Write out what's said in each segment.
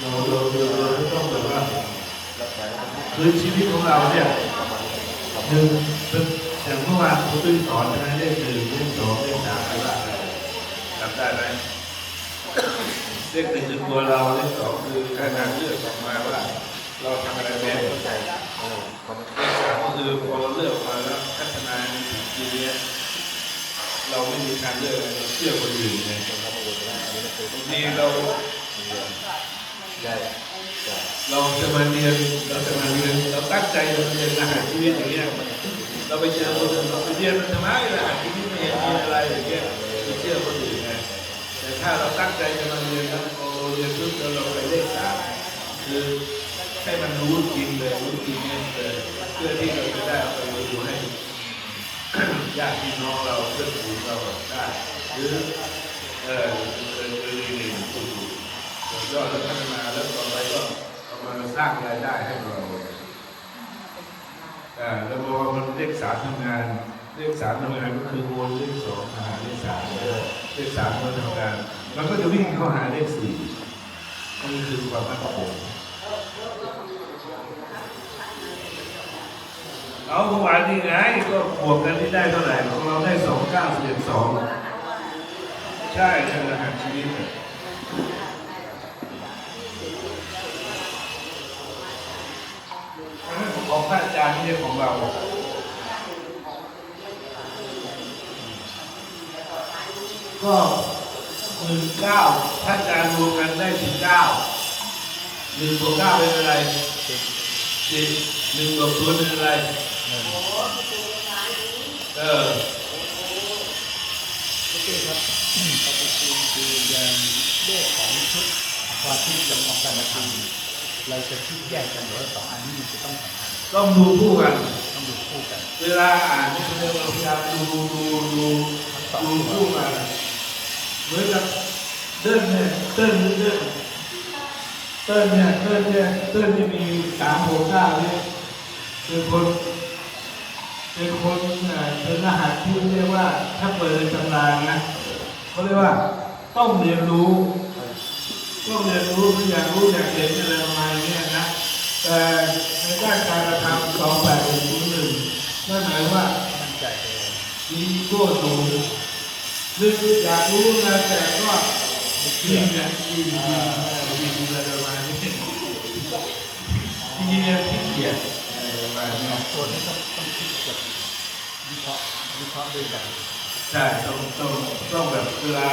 เราเราเราเราต้องแบบว่าคือชีวิตของเราเนี่ยหนึ่งเป็นอย่างเมื่อวานครูตุ้ยสอนใช่ไหมเลขหนึ่งเลขสองเลขสามอะไรบ้างจำได้ไหมเลขหนึ่งคือตัวเราเลขสองคือการงานเลือกออกมาว่าเราทำอะไรเป็นเลขสามก็คือพอเราเลือกมาแล้วพัฒนาในสิ่งที่เนี้ยเราไม่มีการเลือกอะไรเราเชื่อคนอื่นไงบางทีเรา เราจะมาเรียนเราจะมาเรียนเราตั้งใจจะมาเรียนรหัสชีวิตอย่างเงี้ยเราไปเจอคนอื่นเราไปเรียนมันทำไมรหัสชีวิตไม่เห็นมีอะไรอย่างเงี้ยเราเชื่อคนอื่นไงแต่ถ้าเราตั้งใจจะมาเรียนแล้วพอเราเรียนปุ๊บเราไปเลขสามคือให้มันรู้จริงเลยรู้จริงเนี่ยเลยเพื่อที่เราจะได้เอาไปดูให้ญาติพี่น้องเราเพื่อนฝูงเราได้หรือเออเออเออหนึ่งผู้ถูก สุด ยอดแล้วพัฒนาแล้วต่อไปก็เอามาสร้างรายได้ให้เราอ่าแล้วพอมันเลขสามทำงานเลขสามทำงานก็คือวนเลขสองหาเลขสามเลขสามมันทำงานมันก็จะวิ่งเข้าหาเลขสี่นี่คือความมั่นคงเอาเมื่อวานนี่ไงก็บวกกันที่ได้เท่าไหร่ของเราได้สองเก้าสิบเอ็ดสองใช่คือรหัสชีวิต พระอาจารย์ไม่ใช่ของเราก็หนึ่งเก้าพระอาจารย์รวมกันได้ถึงเก้าหนึ่งบวกเก้าเป็นอะไรสิบหนึ่งบวกศูนย์เป็นอะไรเออโอเคครับปฏิทินคือยังเลขของชุดความคิดยังของแต่ละทีเราจะคิดแยกกันหรือว่าสองอันนี้มันจะต้อง ต้องดูคู่กัน ต้องดูคู่กัน เวลาอ่านนี่เราพยายามดูดูดูดูดูคู่กันเหมือนกับเดินเนี่ยเต้นเดินเต้นเนี่ยเต้นเนี่ยเต้นที่มีสามหกเก้าเนี่ยเป็นคนเป็นคนเอ่อเป็นรหัสที่เรียกว่าถ้าเปิดในตำรานะเขาเรียกว่าต้องเรียนรู้ต้องเรียนรู้อยากรู้อยากเห็นอะไรประมาณเนี้ยนะแต่ในด้าน นั่นหมายว่ามีโก้สูงหรือยากรู้นะแต่ก็ยิงเนี่ยยิงยิงยิงอะไรประมาณนี้ยิงเนี่ยขี้เกียจอะไรประมาณนี้ตัวนี้ต้องต้องคิดกับวิเคราะห์วิเคราะห์ด้วยกันใช่ต้องต้องต้องแบบเวลา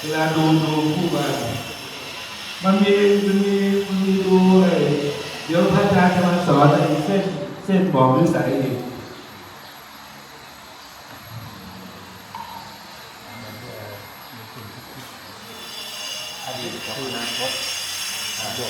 เวลาดูดูคู่กันมันมีมันมีมันมีดูไอ้เดี๋ยวพระอาจารย์จะมาสอนไอ้เส้นเส้นบอกนิสัยอีก เหมือนเอ่อมีสิ่ง ที่คิดอดีตกับอนาคต